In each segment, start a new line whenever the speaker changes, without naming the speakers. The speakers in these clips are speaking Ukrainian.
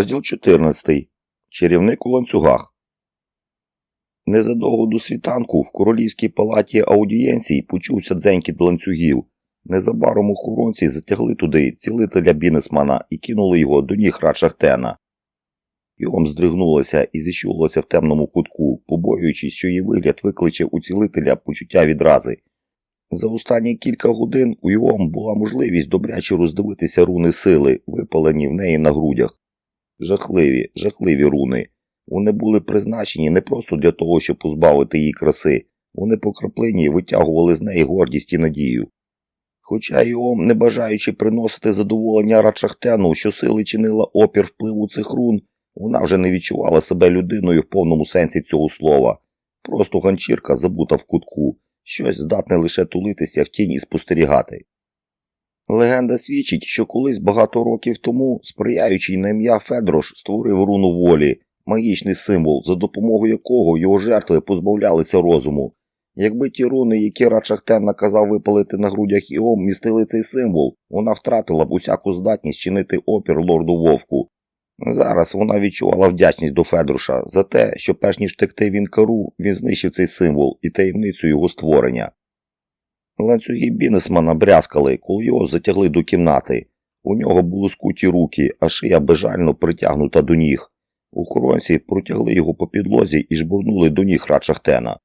Розділ 14. Чарівник у ланцюгах. Незадовго до світанку в королівській палаті аудієнцій почувся дзенькіт ланцюгів. Незабаром охоронці затягли туди цілителя Бінесмана і кинули його до ніг Рачахтена. Йом здригнулася і зіщулася в темному кутку, побоюючись, що її вигляд викличе у цілителя почуття відрази. За останні кілька годин у Йом була можливість добряче роздивитися руни сили, випалені в неї на грудях. Жахливі, жахливі руни. Вони були призначені не просто для того, щоб позбавити її краси, вони по краплині витягували з неї гордість і надію. Хоча Йом, не бажаючи приносити задоволення Рачахтену, що сили чинила опір впливу цих рун, вона вже не відчувала себе людиною в повному сенсі цього слова. Просто ганчірка забута в кутку, щось здатне лише тулитися в тіні і спостерігати. Легенда свідчить, що колись багато років тому, сприяючий на ім'я Федрош, створив руну волі, магічний символ, за допомогою якого його жертви позбавлялися розуму. Якби ті руни, які Рачахтен наказав випалити на грудях Іом, містили цей символ, вона втратила б усяку здатність чинити опір лорду Вовку. Зараз вона відчувала вдячність до Федруша за те, що перш ніж втекти він кару, він знищив цей символ і таємницю його створення. Ланцюги Бінесмана брязкали, коли його затягли до кімнати. У нього були скуті руки, а шия безжально притягнута до ніг. Охоронці протягли його по підлозі і жбурнули до ніг Рачахтена.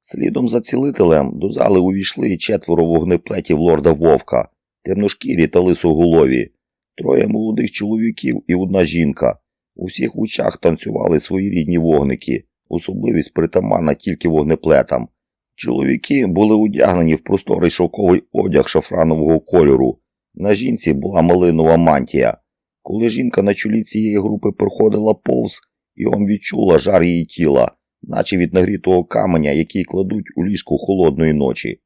Слідом за цілителем до зали увійшли четверо вогнеплетів лорда Вовка, темношкірі та лисоголові, троє молодих чоловіків і одна жінка. У всіх очах танцювали свої рідні вогники, особливість притаманна тільки вогнеплетам. Чоловіки були одягнені в просторий шовковий одяг шафранового кольору. На жінці була малинова мантія. Коли жінка на чолі цієї групи проходила повз, Іом відчула жар її тіла, наче від нагрітого каменя, який кладуть у ліжку холодної ночі.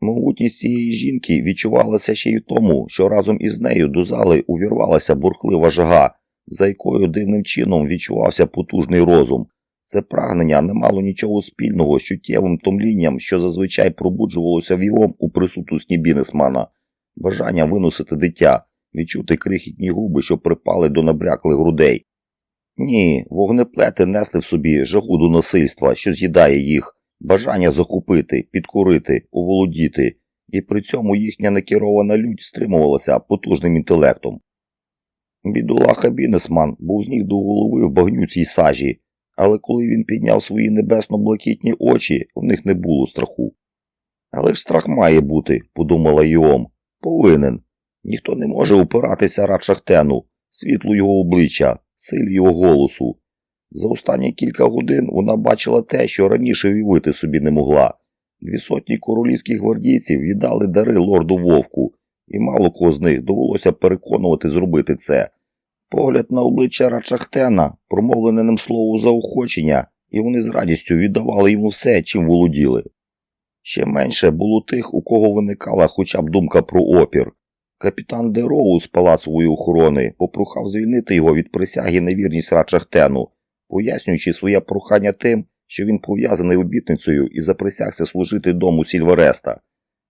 Могутність цієї жінки відчувалася ще й в тому, що разом із нею до зали увірвалася бурхлива жага, за якою дивним чином відчувався потужний розум. Це прагнення не мало нічого спільного з чуттєвим томлінням, що зазвичай пробуджувалося в його у присутності Бінесмана, бажання виносити дитя, відчути крихітні губи, що припали до набряклих грудей. Ні, вогнеплети несли в собі жагу до насильства, що з'їдає їх, бажання захопити, підкорити, оволодіти, і при цьому їхня некерована лють стримувалася потужним інтелектом. Бідолаха Бінесман був з ніг до голови в багнюцій сажі, але коли він підняв свої небесно-блакитні очі, в них не було страху. Але ж страх має бути, подумала Йом. Повинен. Ніхто не може опиратися Рачахтену, світлу його обличчя, силі його голосу. За останні кілька годин вона бачила те, що раніше уявити собі не могла. Дві сотні королівських гвардійців віддали дари лорду Вовку, і мало кого з них довелося переконувати зробити це. Погляд на обличчя Рачахтена, промовлене ним слово заохочення, і вони з радістю віддавали йому все, чим володіли. Ще менше було тих, у кого виникала хоча б думка про опір. Капітан Дероу з палацової охорони попрохав звільнити його від присяги на вірність Рачахтену, пояснюючи своє прохання тим, що він пов'язаний обітницею і заприсягся служити дому Сільвереста.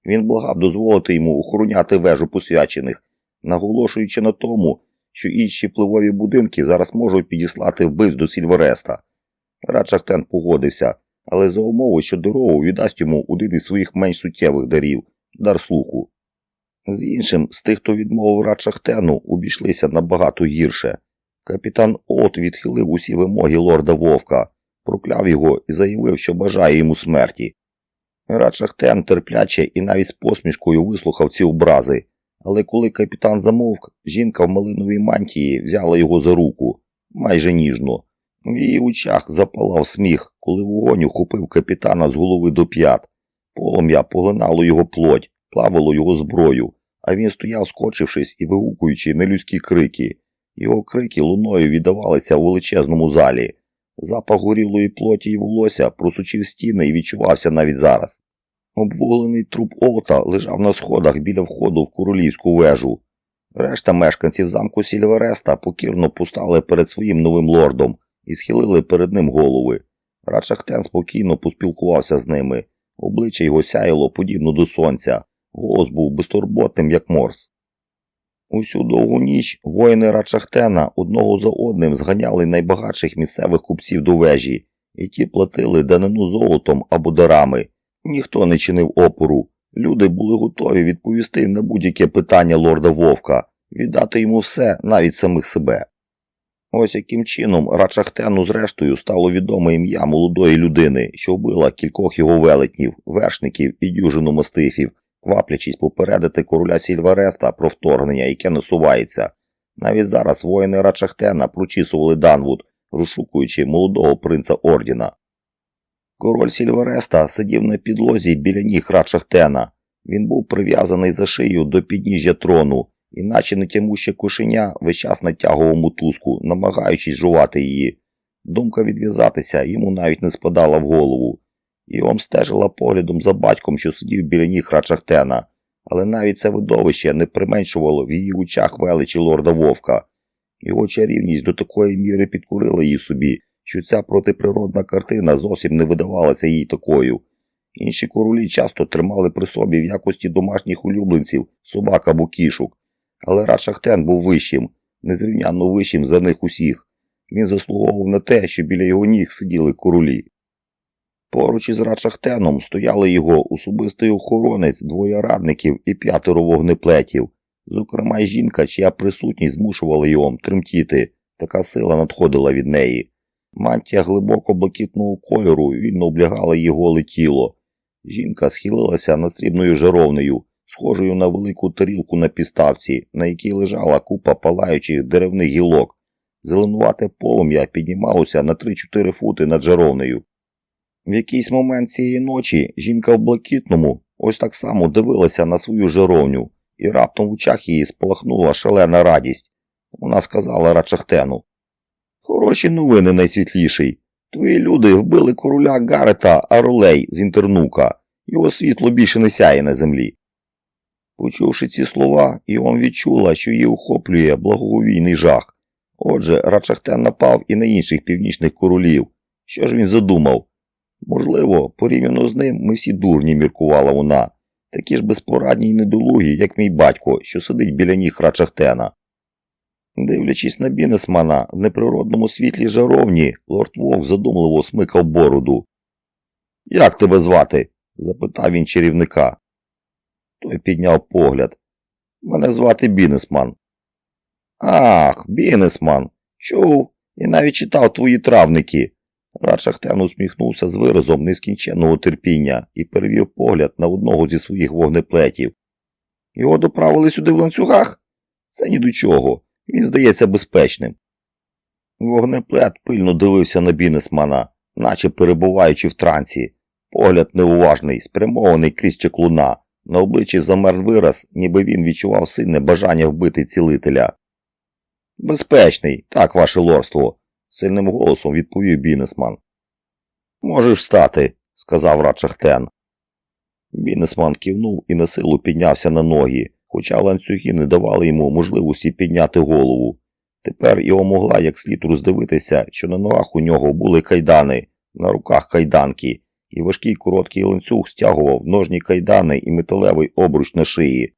Він благав дозволити йому охороняти вежу посвячених, наголошуючи на тому, що інші впливові будинки зараз можуть підіслати вбивць до Сільвереста. Рачахтен погодився, але за умови, що дорогу віддасть йому один із своїх менш суттєвих дарів дар слуху. З іншим, з тих, хто відмовив Рачахтену, обійшлися набагато гірше. Капітан От відхилив усі вимоги лорда Вовка, прокляв його і заявив, що бажає йому смерті. Рачахтен терпляче і навіть з посмішкою вислухав ці образи, але коли капітан замовк, жінка в малиновій мантії взяла його за руку майже ніжно. В її очах запалав сміх, коли вогонь ухопив капітана з голови до п'ят. Полум'я поглинало його плоть, плавало його зброю, а він стояв, скочившись і вигукуючи нелюдські крики. Його крики луною віддавалися у величезному залі. Запах горілої плоті й волосся просучив стіни і відчувався навіть зараз. Обвуглений труп Олта лежав на сходах біля входу в королівську вежу. Решта мешканців замку Сільвереста покірно постали перед своїм новим лордом і схилили перед ним голови. Рачахтен спокійно поспілкувався з ними. Обличчя його сяяло подібно до сонця, голос був безтурботним, як морс. Усю довгу ніч воїни Рачахтена одного за одним зганяли найбагатших місцевих купців до вежі, і ті платили данину золотом або дарами. Ніхто не чинив опору. Люди були готові відповісти на будь-яке питання лорда Вовка, віддати йому все, навіть самих себе. Ось яким чином Рачахтену зрештою стало відоме ім'я молодої людини, що вбила кількох його велетнів, вершників і дюжину мастифів, кваплячись попередити короля Сільвареста про вторгнення, яке насувається. Навіть зараз воїни Рачахтена прочісували Данвуд, розшукуючи молодого принца Ордіна. Король Сільвареста сидів на підлозі біля ніг Рачахтена. Він був прив'язаний за шию до підніжжя трону, іначе нетямуще кошеня весь час натягував мотузку, намагаючись жувати її. Думка відв'язатися йому навіть не спадала в голову. Йом стежила поглядом за батьком, що сидів біля ніг Рачахтена, але навіть це видовище не применшувало в її очах величі лорда Вовка. Його чарівність до такої міри підкурила її собі, що ця протиприродна картина зовсім не видавалася їй такою. Інші королі часто тримали при собі в якості домашніх улюбленців собак або кішок, але Рачахтен був вищим, незрівнянно вищим за них усіх. Він заслуговував на те, що біля його ніг сиділи королі. Поруч із Рачахтеном стояли його особистий охоронець, двоє радників і п'ятеро вогнеплетів, зокрема й жінка, чия присутність змушувала його тремтіти, така сила надходила від неї. Мантія глибоко блакитного кольору вільно облягала її голе тіло. Жінка схилилася над срібною жаровнею, схожою на велику тарілку на підставці, на якій лежала купа палаючих деревних гілок. Зеленувате полум'я піднімалося на 3-4 фути над жаровнею. В якийсь момент цієї ночі жінка в блакитному ось так само дивилася на свою жаровню, і раптом в очах її спалахнула шалена радість. Вона сказала Рачахтену Хороші новини найсвітліший. Твої люди вбили короля Гарета Аролей з інтернука. Його світло більше не сяє на землі. Почувши ці слова, Іон відчула, що її охоплює благоговійний жах. Отже, Рачахтен напав і на інших північних королів. Що ж він задумав? Можливо, порівняно з ним ми всі дурні, міркувала вона, такі ж безпорадні й недолугі, як мій батько, що сидить біля ніг Рачахтена. Дивлячись на бізнесмена в неприродному світлі жаровні, лорд Вовк задумливо смикав бороду. Як тебе звати? запитав він чарівника. Той підняв погляд. Мене звати Бінесман. Ах, Бінесман. Чув і навіть читав твої травники. Радшахтен усміхнувся з виразом нескінченного терпіння і перевів погляд на одного зі своїх вогнеплетів. Його доправили сюди в ланцюгах? Це ні до чого. Він здається безпечним. Вогнеплет пильно дивився на бізнесмана, наче перебуваючи в трансі. Погляд неуважний, спрямований крізь чеклуна. На обличчі замер вираз, ніби він відчував сильне бажання вбити цілителя. Безпечний, так, ваше лорство, сильним голосом відповів бізнесман. Можеш встати, сказав Радшахтен. Бізнесман кивнув і на силу піднявся на ноги, хоча ланцюги не давали йому можливості підняти голову. Тепер його могла як слід роздивитися, що на ногах у нього були кайдани, на руках кайданки, і важкий короткий ланцюг стягував ножні кайдани і металевий обруч на шиї.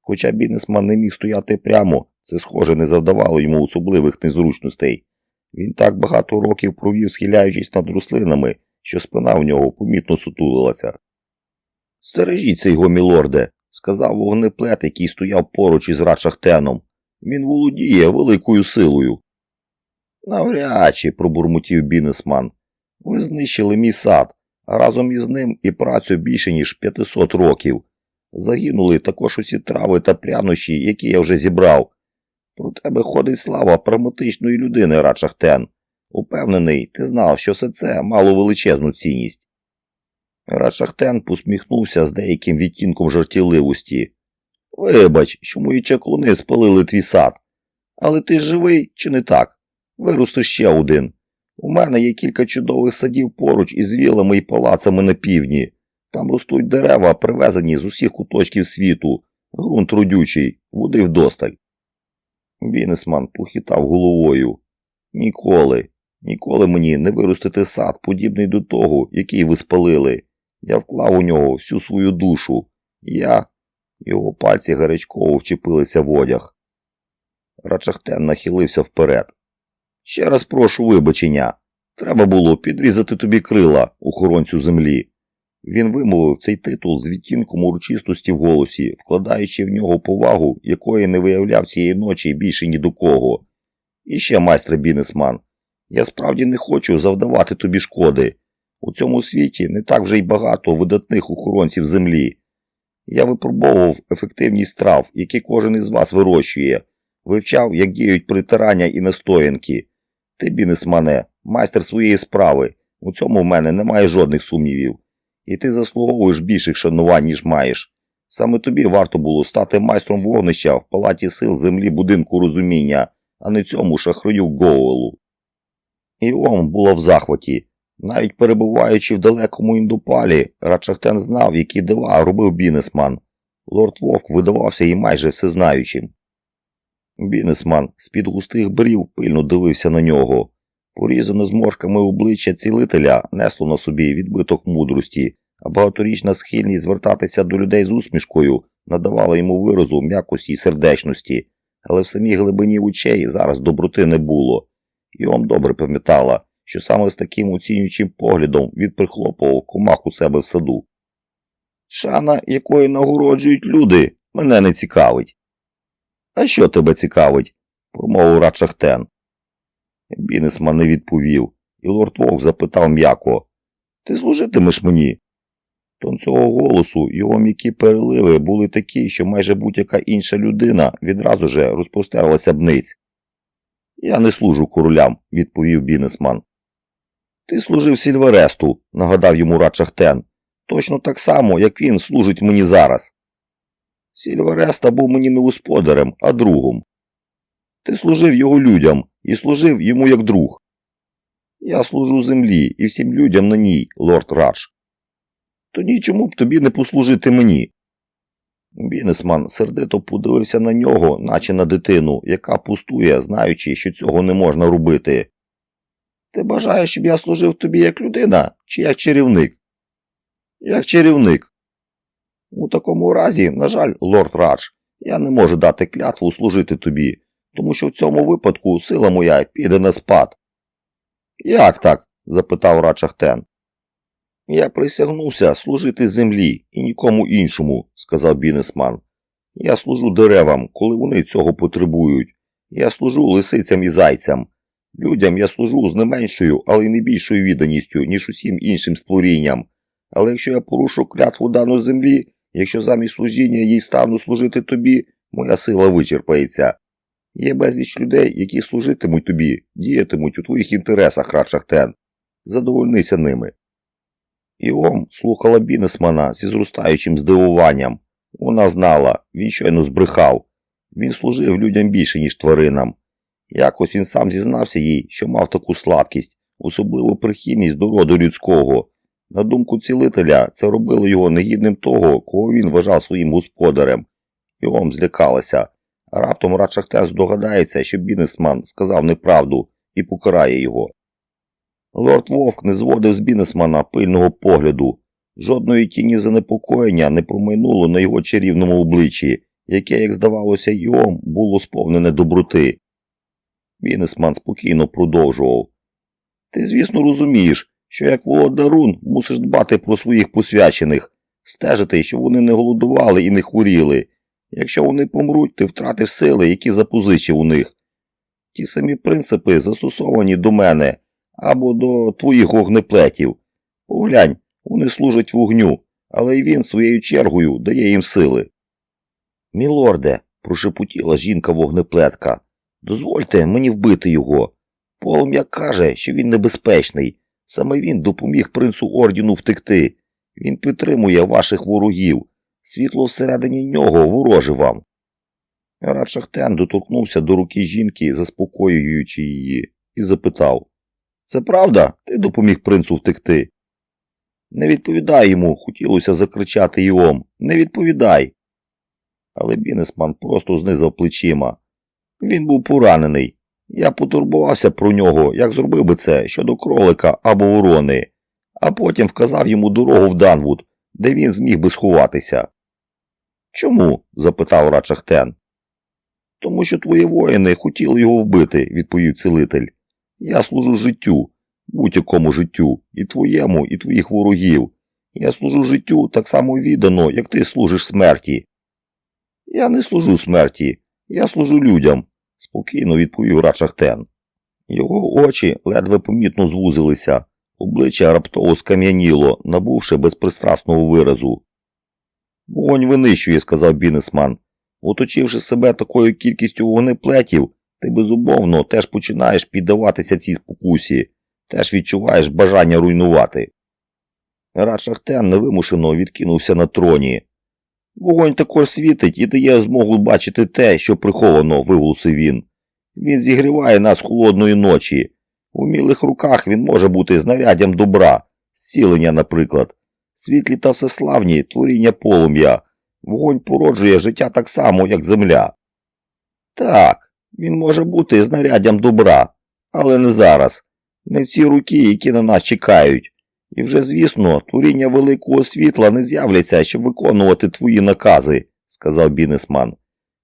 Хоча бізнесман не міг стояти прямо, це, схоже, не завдавало йому особливих незручностей. Він так багато років провів, схиляючись над рослинами, що спина в нього помітно сутулилася. Стережіться його, мілорде, сказав вогнеплет, який стояв поруч із Радшахтеном. Він володіє великою силою. Навряд чи, пробурмотів бізнесман. Ви знищили мій сад, а разом із ним і працю більше, ніж 500 років. Загинули також усі трави та прянощі, які я вже зібрав. Про тебе ходить слава прагматичної людини, Радшахтен. Упевнений, ти знав, що все це мало величезну цінність. Радшахтен посміхнувся з деяким відтінком жартівливості. Вибач, що мої чаклуни спалили твій сад. Але ти живий чи не так? Вирости ще один. У мене є кілька чудових садів поруч із вілами і палацами на півдні. Там ростуть дерева, привезені з усіх куточків світу, ґрунт родючий, води вдосталь. Бінесман похитав головою. Ніколи, ніколи мені не виростити сад, подібний до того, який ви спалили. Я вклав у нього всю свою душу. Я. Його пальці гарячково вчепилися в одяг. Рачахтен нахилився вперед. Ще раз прошу вибачення. Треба було підрізати тобі крила, охоронцю землі. Він вимовив цей титул з відтінком урочистості в голосі, вкладаючи в нього повагу, якої не виявляв цієї ночі більше ні до кого. І ще, майстре бізнесман, я справді не хочу завдавати тобі шкоди. У цьому світі не так вже й багато видатних охоронців землі. Я випробовував ефективність трав, які кожен із вас вирощує, вивчав, як діють притирання і настоянки. Ти, бізнесмане, майстер своєї справи. У цьому в мене немає жодних сумнівів. І ти заслуговуєш більших шанувань, ніж маєш. Саме тобі варто було стати майстром вогнища в палаті сил землі будинку розуміння, а не цьому шахрою Гоуелу. Іом була в захваті. Навіть перебуваючи в далекому індупалі, Рачахтен знав, які дива робив бізнесман. Лорд Вовк видавався їй майже всезнаючим. Бізнесман з-під густих брів пильно дивився на нього. Порізане зморшками обличчя цілителя несло на собі відбиток мудрості, а багаторічна схильність звертатися до людей з усмішкою надавала йому виразу м'якості й сердечності, але в самій глибині очей зараз доброти не було. Йом добре пам'ятала, що саме з таким оцінюючим поглядом він прихлопував комах у себе в саду. Шана, якої нагороджують люди, мене не цікавить. А що тебе цікавить? промовив Рачахтен. Бінесман не відповів, і лорд Вовк запитав м'яко Ти служитимеш мені? Тон цього голосу його м'які переливи були такі, що майже будь-яка інша людина відразу же розпостерлася б ниць. Я не служу королям, відповів бізнесман. Ти служив Сільвересту, нагадав йому Рачахтен. Точно так само, як він служить мені зараз. Сільвереста був мені не господарем, а другом. Ти служив його людям і служив йому як друг. Я служу землі і всім людям на ній, лорд Радж. Тоді чому б тобі не послужити мені? Бізнесман сердито подивився на нього, наче на дитину, яка пустує, знаючи, що цього не можна робити. Ти бажаєш, щоб я служив тобі як людина чи як чарівник? Як чарівник. У такому разі, на жаль, лорд Радж, я не можу дати клятву служити тобі, тому що в цьому випадку сила моя піде на спад. Як так? запитав Рачахтен. Я присягнувся служити землі і нікому іншому, сказав бізнесман. Я служу деревам, коли вони цього потребують. Я служу лисицям і зайцям. Людям я служу з не меншою, але й не більшою відданістю, ніж усім іншим створінням. Але якщо я порушу клятву дану землі, якщо замість служіння їй стану служити тобі, моя сила вичерпається. Є безліч людей, які служитимуть тобі, діятимуть у твоїх інтересах, Радшахтен. Задовольнися ними. Іом слухала бізнесмена зі зростаючим здивуванням. Вона знала, він щойно збрехав. Він служив людям більше, ніж тваринам. Якось він сам зізнався їй, що мав таку слабкість, особливу прихильність до роду людського. На думку цілителя, це робило його негідним того, кого він вважав своїм господарем. Іом злякалася. А раптом Радшахтен здогадається, що бізнесмен сказав неправду і покарає його. Лорд Вовк не зводив з бізнесмена пильного погляду. Жодної тіні занепокоєння не промайнуло на його чарівному обличчі, яке, як здавалося, йому було сповнене доброти. Бізнесмен спокійно продовжував. Ти, звісно, розумієш, що як володарун мусиш дбати про своїх посвячених, стежити, щоб вони не голодували і не хворіли. Якщо вони помруть, ти втратиш сили, які запозичив у них. Ті самі принципи застосовані до мене або до твоїх огнеплетів. Поглянь, вони служать вогню, але й він своєю чергою дає їм сили. Мілорде, прошепотіла жінка вогнеплетка, дозвольте мені вбити його. Полум'я каже, що він небезпечний. Саме він допоміг принцу ордіну втекти. Він підтримує ваших ворогів. Світло всередині нього вороже вам. Радшахтен доторкнувся до руки жінки, заспокоюючи її, і запитав Це правда? Ти допоміг принцу втекти? Не відповідай йому, хотілося закричати Іом. Не відповідай. Але бізнесман просто знизав плечима. Він був поранений. Я потурбувався про нього, як зробив би це щодо кролика або ворони, а потім вказав йому дорогу в Данвуд, де він зміг би сховатися. Чому? запитав Рачахтен. Тому що твої воїни хотіли його вбити, відповів цілитель. Я служу життю, будь-якому життю, і твоєму, і твоїх ворогів. Я служу життю так само віддано, як ти служиш смерті. Я не служу смерті, я служу людям, спокійно відповів Рачахтен. Його очі ледве помітно звузилися, обличчя раптово скам'яніло, набувши безпристрасного виразу. Вогонь винищує, сказав бізнесман. Оточивши себе такою кількістю вогнеплетів, ти безумовно теж починаєш піддаватися цій спокусі, теж відчуваєш бажання руйнувати. Радшахтен невимушено відкинувся на троні. Вогонь також світить і дає змогу бачити те, що приховано, виголосив він. Він зігріває нас холодної ночі. У мілих руках він може бути знаряддям добра, зцілення, наприклад, світлі та всеславні творіння полум'я. Вогонь породжує життя так само, як земля. Так, він може бути знаряддям добра, але не зараз, не в ці руки, які на нас чекають. І вже, звісно, творіння великого світла не з'являться, щоб виконувати твої накази, сказав бізнесман.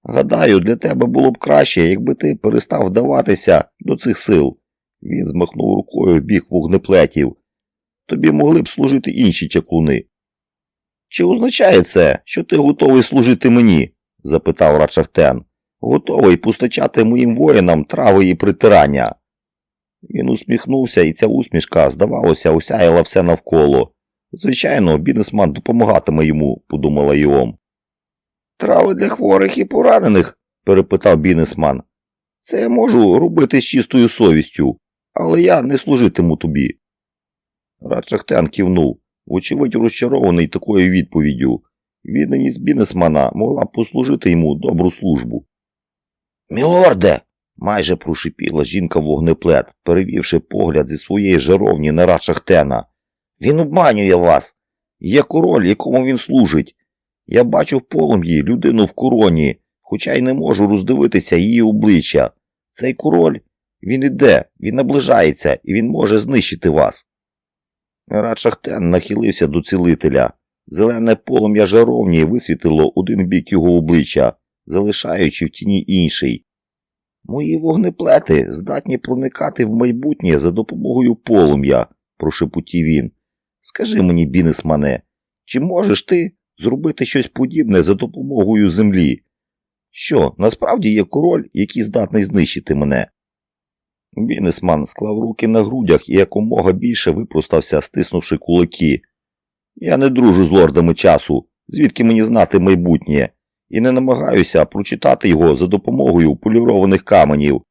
Гадаю, для тебе було б краще, якби ти перестав вдаватися до цих сил. Він змахнув рукою в бік вогнеплетів. Тобі могли б служити інші чаклуни. Чи означає це, що ти готовий служити мені? запитав Рачахтен. Готовий постачати моїм воїнам трави і притирання. Він усміхнувся, і ця усмішка, здавалося, осяяла все навколо. Звичайно, бізнесман допомагатиме йому, подумала Йом. Трави для хворих і поранених? перепитав бізнесман. Це я можу робити з чистою совістю, але я не служитиму тобі. Радшахтен кивнув, вочевидь розчарований такою відповіддю. Відданість бізнесмана могла послужити йому добру службу. Мілорде. Майже прошипіла жінка вогнеплет, перевівши погляд зі своєї жаровні на Радшахтена. Він обманює вас. Є король, якому він служить. Я бачу в полум'ї людину в короні, хоча й не можу роздивитися її обличчя. Цей король, він іде, він наближається і він може знищити вас. Радшахтен нахилився до цілителя. Зелене полум'я жаровні висвітило один бік його обличчя, залишаючи в тіні інший. Мої вогнеплети здатні проникати в майбутнє за допомогою полум'я, прошепотів він. Скажи мені, бізнесмане, чи можеш ти зробити щось подібне за допомогою землі? Що, насправді є король, який здатний знищити мене? Бізнесман склав руки на грудях і якомога більше випростався, стиснувши кулаки. Я не дружу з лордами часу, звідки мені знати майбутнє, і не намагаюся прочитати його за допомогою полірованих каменів.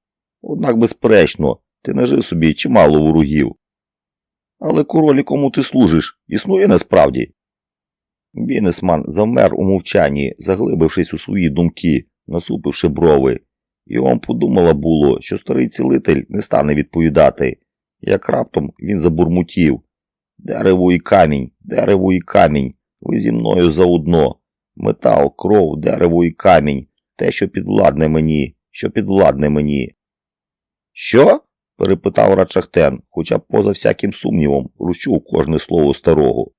Однак, безперечно, ти нажив собі чимало ворогів. Але король, якому ти служиш, існує насправді. Бізнесман завмер у мовчанні, заглибившись у свої думки, насупивши брови. І он подумала було, що старий цілитель не стане відповідати, як раптом він забурмотів. Дерево і камінь, дерево і камінь, ви зі мною заодно. Метал, кров, дерево і камінь, те, що підвладне мені, що підвладне мені. Що? перепитав Рачахтен, хоча поза всяким сумнівом розчув кожне слово старого.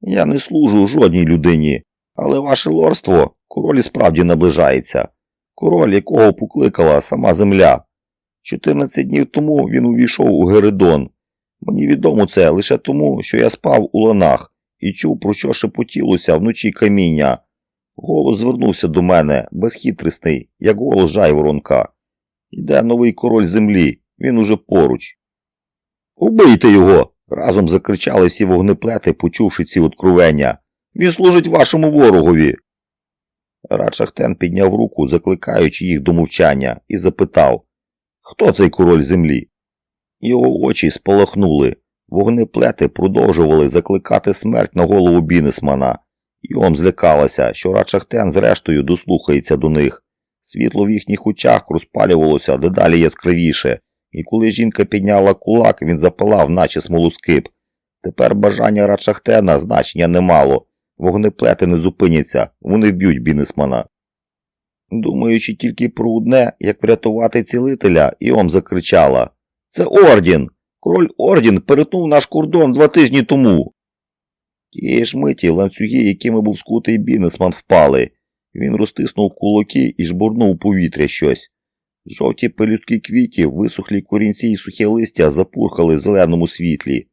Я не служу жодній людині, але ваше лорство король і справді наближається. Король, якого покликала сама земля. 14 днів тому він увійшов у Геридон. Мені відомо це лише тому, що я спав у ланах і чув, про що шепотілося вночі каміння. Голос звернувся до мене, безхитрісний, як голос жайворонка. Йде новий король землі, він уже поруч. Убийте його! разом закричали всі вогнеплети, почувши ці откровення. Він служить вашому ворогові. Радшахтен підняв руку, закликаючи їх до мовчання, і запитав Хто цей король землі? Його очі спалахнули. Вогнеплети продовжували закликати смерть на голову бізнесмана. Йом злякалася, що Радшахтен зрештою дослухається до них. Світло в їхніх очах розпалювалося дедалі яскравіше, і коли жінка підняла кулак, він запалав, наче смолоскип. Тепер бажання Радшахтена значення не мало. Вогнеплети не зупиняться, вони вб'ють бізнесмана. Думаючи тільки про одне, як врятувати цілителя, Іом закричала Це Ордін! Король Ордін перетнув наш кордон два тижні тому. Тієї ж миті ланцюги, якими був скутий бізнесман, впали. Він розтиснув кулаки і жбурнув повітря щось. Жовті пелюстки квітів, висохлі корінці і сухе листя запурхали в зеленому світлі.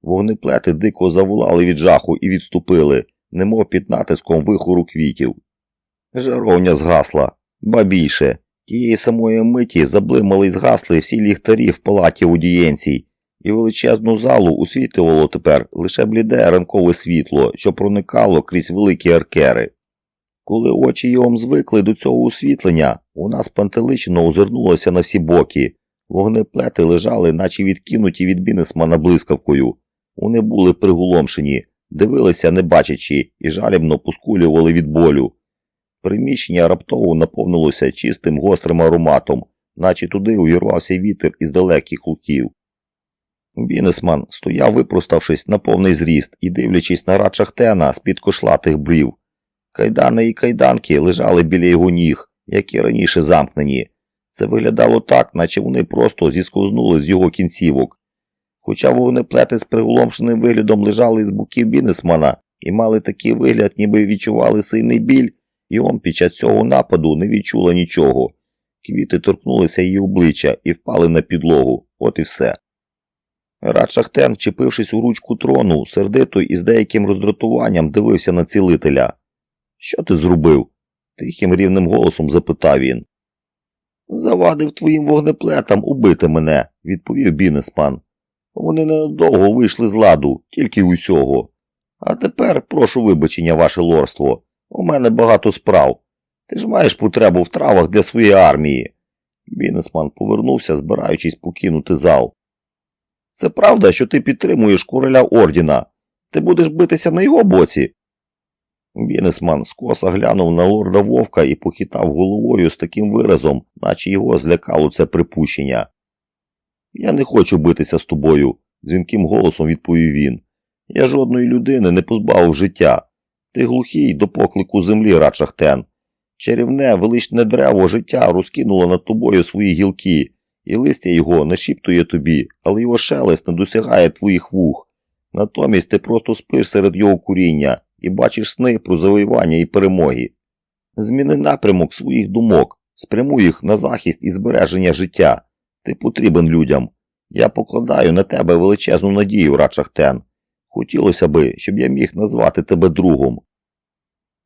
Вогнеплети дико заволали від жаху і відступили, немов під натиском вихору квітів. Жаровня згасла, ба більше. Тієї самої миті заблимали й згасли всі ліхтарі в палаті аудієнцій, і величезну залу освітлювало тепер лише бліде ранкове світло, що проникало крізь великі аркери. Коли очі його звикли до цього освітлення, вона спантеличено озирнулася на всі боки. Вогнеплети лежали, наче відкинуті від бінесмана блискавкою. Вони були приголомшені, дивилися не бачачи, і жалібно поскулювали від болю. Приміщення раптово наповнилося чистим гострим ароматом, наче туди увірвався вітер із далеких луків. Бінесман стояв, випроставшись на повний зріст і дивлячись на рад шахтена з-під кошлатих брів. Кайдани і кайданки лежали біля його ніг, як і раніше замкнені. Це виглядало так, наче вони просто зісковзнули з його кінцівок. Хоча вогнеплети з приголомшеним виглядом лежали з боків бінесмана і мали такий вигляд, ніби відчували сильний біль, і он під час цього нападу не відчула нічого. Квіти торкнулися її обличчя і впали на підлогу, от і все. Рад Шахтен, чепившись у ручку трону, сердито і з деяким роздратуванням дивився на цілителя. Що ти зробив? тихим рівним голосом запитав він. Завадив твоїм вогнеплетам убити мене, відповів бінеспан. Вони ненадовго вийшли з ладу, тільки усього. А тепер прошу вибачення, ваше лорство. У мене багато справ. Ти ж маєш потребу в травах для своєї армії. Бінесман повернувся, збираючись покинути зал. Це правда, що ти підтримуєш короля ордіна. Ти будеш битися на його боці. Бінесман скоса глянув на лорда вовка і похитав головою з таким виразом, наче його злякало це припущення. Я не хочу битися з тобою, дзвінким голосом відповів він. Я жодної людини не позбавив життя. Ти глухий до поклику землі, Рачахтен. Чарівне, величне дерево життя розкинуло над тобою свої гілки, і листя його нашіптує тобі, але його шелест не досягає твоїх вух. Натомість ти просто спиш серед його куріння і бачиш сни про завоювання і перемоги. Зміни напрямок своїх думок, спрямуй їх на захист і збереження життя. Ти потрібен людям. Я покладаю на тебе величезну надію, Рачахтен. Хотілося би, щоб я міг назвати тебе другом.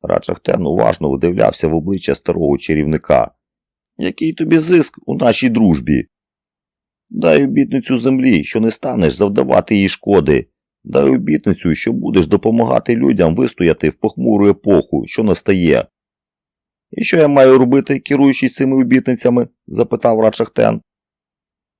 Рачахтен уважно вдивлявся в обличчя старого чарівника. Який тобі зиск у нашій дружбі? Дай обітницю землі, що не станеш завдавати їй шкоди. Дай обітницю, що будеш допомагати людям вистояти в похмуру епоху, що настає. І що я маю робити, керуючись цими обітницями? запитав Рачахтен.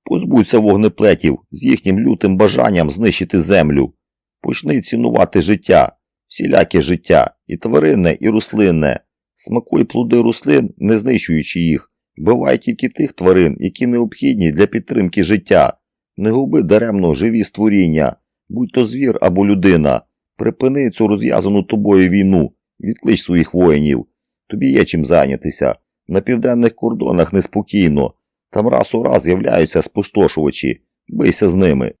Позбудься вогнеплетів з їхнім лютим бажанням знищити землю. Почни цінувати життя, всіляке життя, і тваринне, і рослинне. Смакуй плоди рослин, не знищуючи їх. Бивай тільки тих тварин, які необхідні для підтримки життя. Не губи даремно живі створіння, будь то звір або людина. Припини цю розв'язану тобою війну, відклич своїх воїнів. Тобі є чим зайнятися. На південних кордонах неспокійно. Там раз у раз з'являються спустошувачі. Бийся з ними.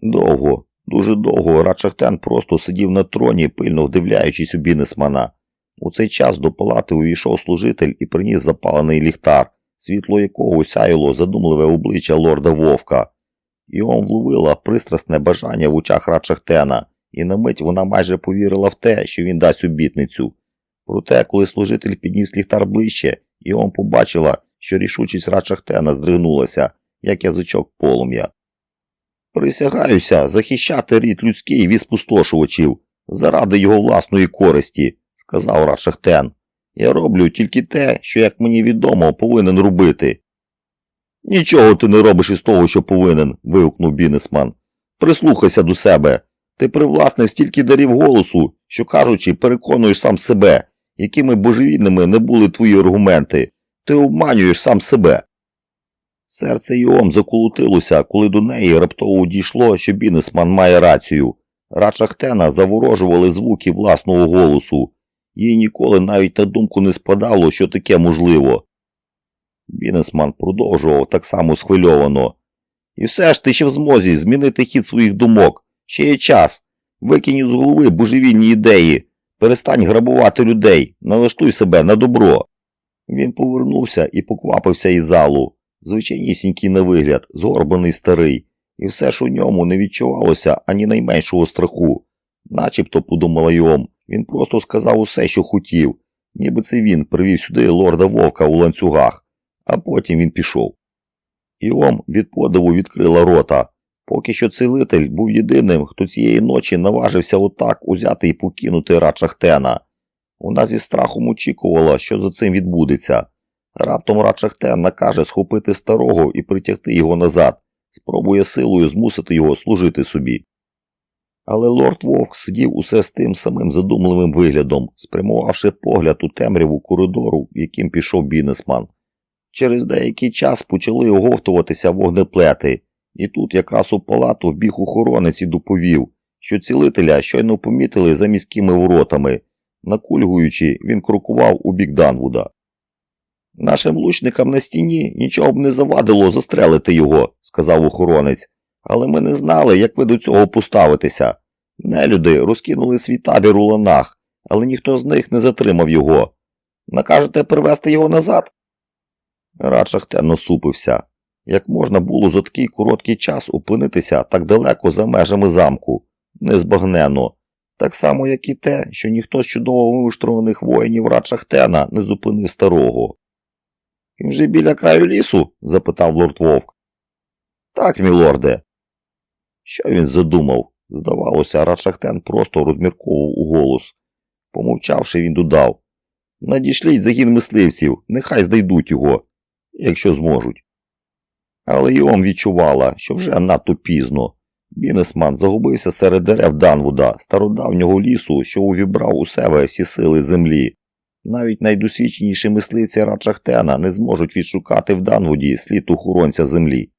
Довго, дуже довго Рачахтен просто сидів на троні, пильно вдивляючись у бінесмана. У цей час до палати увійшов служитель і приніс запалений ліхтар, світло якого осяяло задумливе обличчя лорда Вовка. Його вловила пристрасне бажання в очах Рачахтена, і на мить вона майже повірила в те, що він дасть обітницю. Проте, коли служитель підніс ліхтар ближче, Іон побачила, що рішучість Рачахтена здригнулася, як язичок полум'я. Присягаюся захищати рід людський від спустошувачів заради його власної користі, сказав Рашахтен. Я роблю тільки те, що, як мені відомо, повинен робити. Нічого ти не робиш із того, що повинен, вигукнув Бінесман. Прислухайся до себе. Ти привласнив стільки дарів голосу, що кажучи, переконуєш сам себе, якими божевільними не були твої аргументи. Ти обманюєш сам себе. Серце Йом заколотилося, коли до неї раптово дійшло, що Бінесман має рацію. Рачахтена заворожували звуки власного голосу. Їй ніколи навіть на думку не спадало, що таке можливо. Бінесман продовжував так само схвильовано. І все ж ти ще в змозі змінити хід своїх думок. Ще є час. Викинь з голови божевільні ідеї. перестань грабувати людей, налаштуй себе на добро. Він повернувся і поквапився із залу. Звичайнісінький на вигляд, згорбаний старий, і все ж у ньому не відчувалося ані найменшого страху. Начебто, подумала Йом, він просто сказав усе, що хотів, ніби це він привів сюди лорда вовка у ланцюгах, а потім він пішов. Йом від подиву відкрила рота. Поки що цілитель був єдиним, хто цієї ночі наважився отак узяти і покинути Рачахтена. Вона зі страхом очікувала, що за цим відбудеться. Раптом Рачахтен накаже схопити старого і притягти його назад, спробує силою змусити його служити собі. Але лорд Вовк сидів усе з тим самим задумливим виглядом, спрямувавши погляд у темряву коридору, яким пішов бізнесман. Через деякий час почали оговтуватися вогнеплети, і тут якраз у палату вбіг охоронець і доповів, що цілителя щойно помітили за міськими воротами. Накульгуючи, він крокував у бік Данвуда. Нашим лучникам на стіні нічого б не завадило застрелити його, сказав охоронець, але ми не знали, як ви до цього поставитеся. Нелюди розкинули свій табір у ланах, але ніхто з них не затримав його. Накажете привезти його назад? Радшахтен насупився. Як можна було за такий короткий час опинитися так далеко за межами замку? Незбагненно. Так само, як і те, що ніхто з чудово вимуштрованих воїнів Радшахтена не зупинив старого. Він же біля краю лісу? запитав лорд Вовк. Так, мілорде. Що він задумав? Здавалося, Радшахтен просто розмірковував голос. Помовчавши, він додав Надішліть загін мисливців, нехай знайдуть його, якщо зможуть. Але Йом відчувала, що вже надто пізно. Бінесман загубився серед дерев Данвуда, стародавнього лісу, що увібрав у себе всі сили землі. Навіть найдосвідченіші мисливці Рачахтена не зможуть відшукати в Данвуді слід охоронця землі.